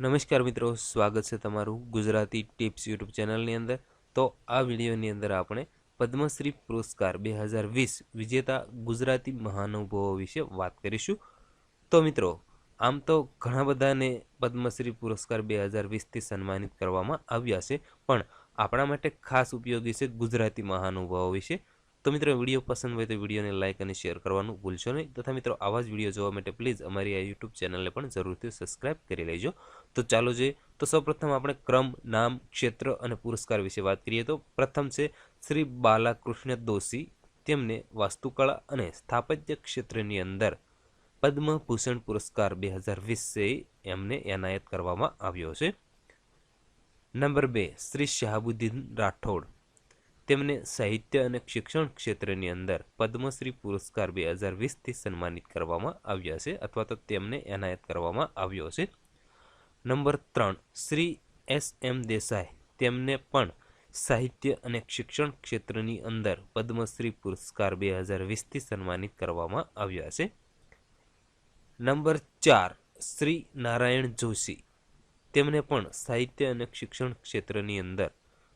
નમસ્કાર મિત્રો, સ્વાગત છે તમારું ગુજરાતી ટિપ્સ યુટ્યુબ ચેનલની અંદર. તો આ વિડીયોની અંદર આપણે પદ્મશ્રી પુરસ્કાર બે હજાર વીસ વિજેતા ગુજરાતી મહાનુભાવો વિશે વાત કરીશું. તો મિત્રો, આમ તો ઘણા બધાને પદ્મશ્રી પુરસ્કાર બે હજાર વીસથી સન્માનિત કરવામાં આવ્યા છે, પણ આપણા માટે ખાસ ઉપયોગી છે ગુજરાતી મહાનુભાવો વિશે. તો મિત્રો, વીડિયો પસંદ હોય તો વિડીયોને લાઇક અને શેર કરવાનું ભૂલશો નહીં. તથા મિત્રો, આવા જ વીડિયો જોવા માટે પ્લીઝ અમારી આ યુટ્યુબ ચેનલને પણ જરૂરથી સબસ્ક્રાઇબ કરી લેજો. તો ચાલો જોઈએ. તો સૌપ્રથમ આપણે ક્રમ, નામ, ક્ષેત્ર અને પુરસ્કાર વિશે વાત કરીએ તો પ્રથમ છે શ્રી બાલાકૃષ્ણ દોશી. તેમને વાસ્તુકળા અને સ્થાપત્ય ક્ષેત્રની અંદર પદ્મભૂષણ પુરસ્કાર બે હજાર વીસે એમને એનાયત કરવામાં આવ્યો છે. નંબર બે, શ્રી શહાબુદ્દીન રાઠોડ. તેમને સાહિત્ય અને શિક્ષણ ક્ષેત્રની અંદર પદ્મશ્રી પુરસ્કાર બે હજાર વીસથી સન્માનિત કરવામાં આવ્યા છે અથવા તો તેમને એનાયત કરવામાં આવ્યો છે. નંબર ત્રણ, શ્રી એસ એમ દેસાઈ. તેમને પણ સાહિત્ય અને શિક્ષણ ક્ષેત્રની અંદર પદ્મશ્રી પુરસ્કાર બે હજાર વીસથી સન્માનિત કરવામાં આવ્યા છે. નંબર ચાર, શ્રી નારાયણ જોશી. તેમને પણ સાહિત્ય અને શિક્ષણ ક્ષેત્રની અંદર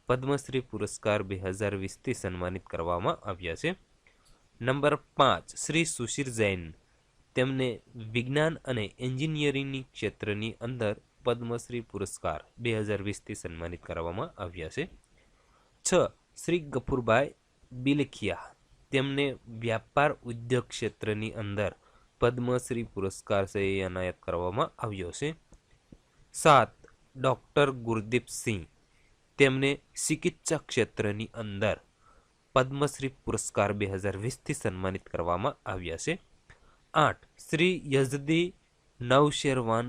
પદ્મશ્રી પુરસ્કાર બે હજાર વીસથી સન્માનિત કરવામાં આવ્યા છે. નંબર પાંચ, શ્રી સુશીર જૈન. તેમને વિજ્ઞાન અને એન્જિનિયરિંગની ક્ષેત્રની અંદર પદ્મશ્રી પુરસ્કાર બે હજાર વીસથી સન્માનિત કરવામાં આવ્યા છે. છ, શ્રી ગફુરભાઈ બિલખિયા. તેમને વ્યાપાર ઉદ્યોગ ક્ષેત્રની અંદર પદ્મશ્રી પુરસ્કાર છે એ એનાયત કરવામાં આવ્યો છે. સાત, ડૉક્ટર ગુરદીપસિંહ તેમને ચિકિત્સા ક્ષેત્રની અંદર પદ્મશ્રી પુરસ્કાર બે હજાર વીસથી સન્માનિત કરવામાં આવ્યા છે. આઠ, શ્રી યઝદી નવશેરવાન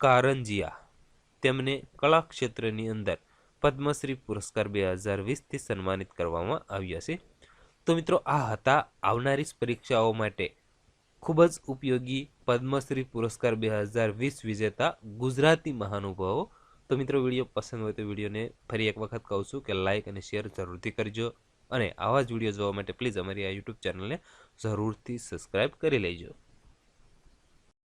કારંજિયા તેમને કલા ક્ષેત્રની અંદર પદ્મશ્રી પુરસ્કાર બે હજાર વીસથી સન્માનિત કરવામાં આવ્યા છે. તો મિત્રો, આ હતા આવનારી પરીક્ષાઓ માટે ખૂબ જ ઉપયોગી પદ્મશ્રી પુરસ્કાર બે હજાર વીસ વિજેતા ગુજરાતી મહાનુભાવો તો મિત્રો વીડિયો પસંદ હોય તો વિડીયોને ફરી એક વખત કહું છું કે લાઇક અને શેર જરૂરથી કરજો અને આવા જ વીડિયો જોવા માટે પ્લીઝ અમારી આ યુટ્યુબ ચેનલને જરૂરથી સબસ્ક્રાઈબ કરી લેજો.